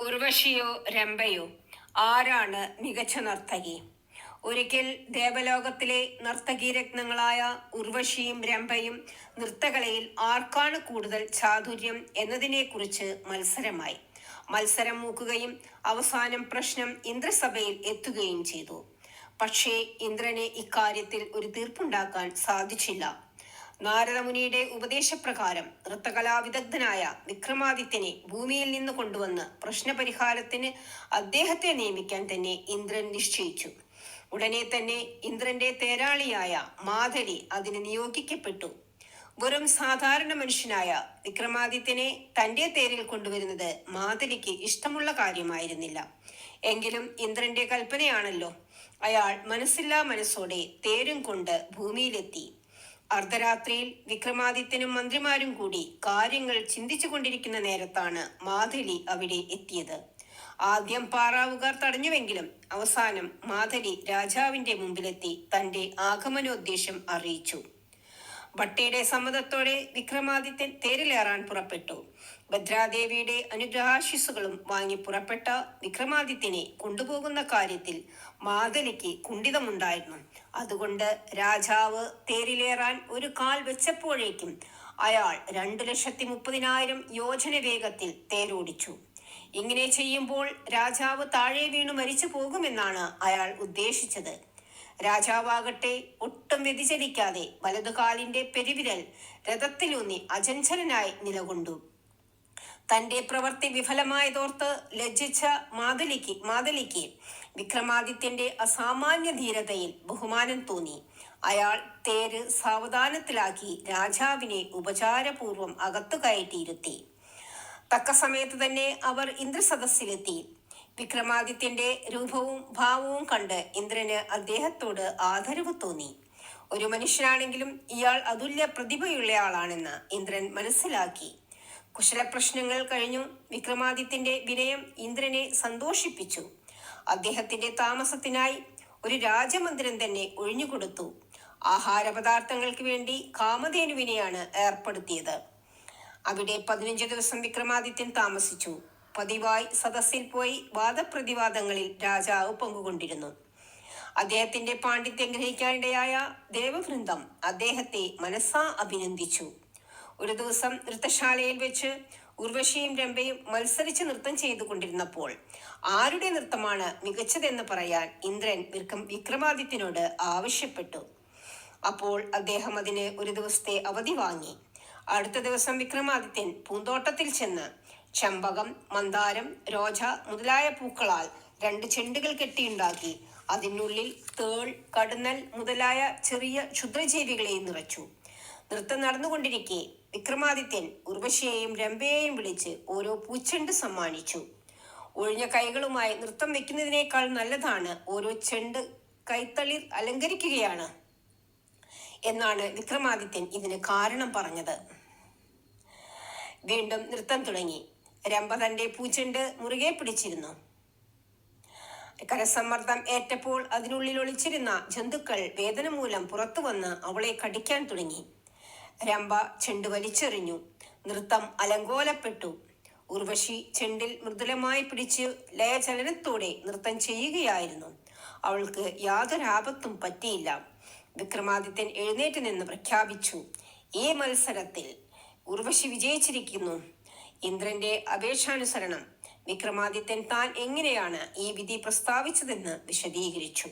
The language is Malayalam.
ഉർവശിയോ രംഭയോ ആരാണ് മികച്ച നർത്തകി? ഒരിക്കൽ ദേവലോകത്തിലെ നർത്തകി രത്നങ്ങളായ ഉർവശിയും രംഭയും നൃത്തകലയിൽ ആർക്കാണ് കൂടുതൽ ചാതുര്യം എന്നതിനെക്കുറിച്ച് മത്സരമായി. മത്സരം മൂക്കുകയും അവസാനം പ്രശ്നം ഇന്ദ്രസഭയിൽ എത്തുകയും ചെയ്തു. പക്ഷേ ഇന്ദ്രനെ ഇക്കാര്യത്തിൽ ഒരു തീർപ്പുണ്ടാക്കാൻ സാധിച്ചില്ല. നാരദമുനിയുടെ ഉപദേശപ്രകാരം നൃത്തകലാവിദഗ്ധനായ വിക്രമാദിത്യനെ ഭൂമിയിൽ നിന്ന് കൊണ്ടുവന്ന് പ്രശ്നപരിഹാരത്തിന് അദ്ദേഹത്തെ നിയമിക്കാൻ തന്നെ ഇന്ദ്രൻ നിശ്ചയിച്ചു. ഉടനെ തന്നെ ഇന്ദ്രന്റെ തേരാളിയായ മാധരി അതിന് നിയോഗിക്കപ്പെട്ടു. വെറും സാധാരണ മനുഷ്യനായ വിക്രമാദിത്യനെ തന്റെ തേരിൽ കൊണ്ടുവരുന്നത് മാധരിക്ക് ഇഷ്ടമുള്ള കാര്യമായിരുന്നില്ല. എങ്കിലും ഇന്ദ്രന്റെ കൽപ്പനയാണല്ലോ. അയാൾ മനസ്സില്ലാ മനസ്സോടെ തേരും കൊണ്ട് ഭൂമിയിലെത്തി. അർദ്ധരാത്രിയിൽ വിക്രമാദിത്യനും മന്ത്രിമാരും കൂടി കാര്യങ്ങൾ ചിന്തിച്ചു കൊണ്ടിരിക്കുന്ന നേരത്താണ് മാധലി അവിടെ എത്തിയത്. ആദ്യം പാറാവുകാർ തടഞ്ഞുവെങ്കിലും അവസാനം മാധലി രാജാവിന്റെ മുമ്പിലെത്തി തന്റെ ആഗമനോദ്ദേശം അറിയിച്ചു. ഭട്ടയുടെ സമ്മതത്തോടെ വിക്രമാദിത്യൻ തേരിലേറാൻ പുറപ്പെട്ടു. ഭദ്രാദേവിയുടെ അനുഗ്രഹാശിസുകളും വാങ്ങി പുറപ്പെട്ട വിക്രമാദിത്യനെ കൊണ്ടുപോകുന്ന കാര്യത്തിൽ മാതലിക്ക് കുണ്ഠിതമുണ്ടായിരുന്നു. അതുകൊണ്ട് രാജാവ് തേരിലേറാൻ ഒരു കാൽ വെച്ചപ്പോഴേക്കും അയാൾ രണ്ടു ലക്ഷത്തി മുപ്പതിനായിരം യോജന വേഗത്തിൽ തേരോടിച്ചു. ഇങ്ങനെ ചെയ്യുമ്പോൾ രാജാവ് താഴെ വീണു മരിച്ചു പോകുമെന്നാണ് അയാൾ ഉദ്ദേശിച്ചത്. രാജാവാകട്ടെ ഒട്ടും വ്യതിചലിക്കാതെ വലതുകാലിന്റെ പെരുവിരൽ രഥത്തിലൂന്നി അചഞ്ചലനായി നിലകൊണ്ടു. തന്റെ പ്രവൃത്തി വിഫലമായതോർത്ത് ലജ്ജിച്ച മാതലിക്ക് മാതലിക്ക് വിക്രമാദിത്യന്റെ അസാമാന്യ ധീരതയിൽ ബഹുമാനം തോന്നി. അയാൾ തേര് സാവധാനത്തിലാക്കി രാജാവിനെ ഉപചാരപൂർവം അകത്തു കയറ്റിയിരുത്തി തക്ക സമയത്ത് തന്നെ അവർ ഇന്ദ്രസദസ്സിലെത്തി. വിക്രമാദിത്യന്റെ രൂപവും ഭാവവും കണ്ട് ഇന്ദ്രന് അദ്ദേഹത്തോട് ആദരവ് തോന്നി. ഒരു മനുഷ്യനാണെങ്കിലും ഇയാൾ അതുല്യ പ്രതിഭയുള്ളയാളാണെന്ന് ഇന്ദ്രൻ മനസ്സിലാക്കി. കുശല പ്രശ്നങ്ങൾ കഴിഞ്ഞു വിക്രമാദിത്യന്റെ വിനയം ഇന്ദ്രനെ സന്തോഷിപ്പിച്ചു. അദ്ദേഹത്തിന്റെ താമസത്തിനായി ഒരു രാജമന്ദിരം തന്നെ ഒഴിഞ്ഞുകൊടുത്തു. ആഹാര പദാർത്ഥങ്ങൾക്ക് വേണ്ടി കാമധേനുവിനെയാണ് ഏർപ്പെടുത്തിയത്. അവിടെ പതിനഞ്ച് ദിവസം വിക്രമാദിത്യൻ താമസിച്ചു. പതിവായി സദസ്സിൽ പോയി വാദപ്രതിവാദങ്ങളിൽ രാജാവ് പങ്കുകൊണ്ടിരുന്നു. അദ്ദേഹത്തിന്റെ പാണ്ഡിത്യം ഗ്രഹിക്കാനിടയായ ദേവവൃന്ദം അദ്ദേഹത്തെ മനസ്സാ അഭിനന്ദിച്ചു. ഒരു ദിവസം നൃത്തശാലയിൽ വെച്ച് ഉർവശിയും രംഭയും മത്സരിച്ച് നൃത്തം ചെയ്തുകൊണ്ടിരുന്നപ്പോൾ ആരുടെ നൃത്തമാണ് മികച്ചതെന്ന് പറയാൻ ഇന്ദ്രൻ വിക്രം വിക്രമാദിത്യനോട് ആവശ്യപ്പെട്ടു. അപ്പോൾ അദ്ദേഹം അതിന് ഒരു ദിവസത്തെ അവധി വാങ്ങി. അടുത്ത ദിവസം വിക്രമാദിത്യൻ പൂന്തോട്ടത്തിൽ ചെന്ന് ചമ്പകം മന്ദാരം രോജ മുതലായ പൂക്കളാൽ രണ്ട് ചെണ്ടുകൾ കെട്ടിയുണ്ടാക്കി. അതിനുള്ളിൽ തേൾ കടുന്നൽ മുതലായ ചെറിയ ക്ഷുദ്രജീവികളെയും നിറച്ചു. നൃത്തം നടന്നുകൊണ്ടിരിക്കെ വിക്രമാദിത്യൻ ഉർവശിയെയും രംഭയെയും വിളിച്ച് ഓരോ പൂച്ചെണ്ട് സമ്മാനിച്ചു. ഒഴിഞ്ഞ കൈകളുമായി നൃത്തം വെക്കുന്നതിനേക്കാൾ നല്ലതാണ് ഓരോ ചെണ്ട് കൈത്തളിർ അലങ്കരിക്കുകയാണ് എന്നാണ് വിക്രമാദിത്യൻ ഇതിന് കാരണം പറഞ്ഞത്. വീണ്ടും നൃത്തം തുടങ്ങി. രംഭ തന്റെ പൂച്ചെണ്ട് മുറുകെ പിടിച്ചിരുന്നു. കരസമ്മർദ്ദം ഏറ്റപ്പോൾ അതിനുള്ളിൽ ഒളിച്ചിരുന്ന ജന്തുക്കൾ വേദന മൂലം പുറത്തു വന്ന് അവളെ കടിക്കാൻ തുടങ്ങി. രംഭ ചെണ്ട് വലിച്ചെറിഞ്ഞു. നൃത്തം അലങ്കോലപ്പെട്ടു. ഉർവശി ചെണ്ടിൽ മൃദുലമായി പിടിച്ച് ലയചലനത്തോടെ നൃത്തം ചെയ്യുകയായിരുന്നു. അവൾക്ക് യാതൊരു ആപത്തും പറ്റിയില്ല. വിക്രമാദിത്യൻ എഴുന്നേറ്റ് നിന്ന് പ്രഖ്യാപിച്ചു ഈ മത്സരത്തിൽ ഉർവശി വിജയിച്ചിരിക്കുന്നു. ഇന്ദ്രന്റെ അപേക്ഷാനുസരണം വിക്രമാദിത്യൻ താൻ എങ്ങനെയാണ് ഈ വിധി പ്രസ്താവിച്ചതെന്ന് വിശദീകരിച്ചു.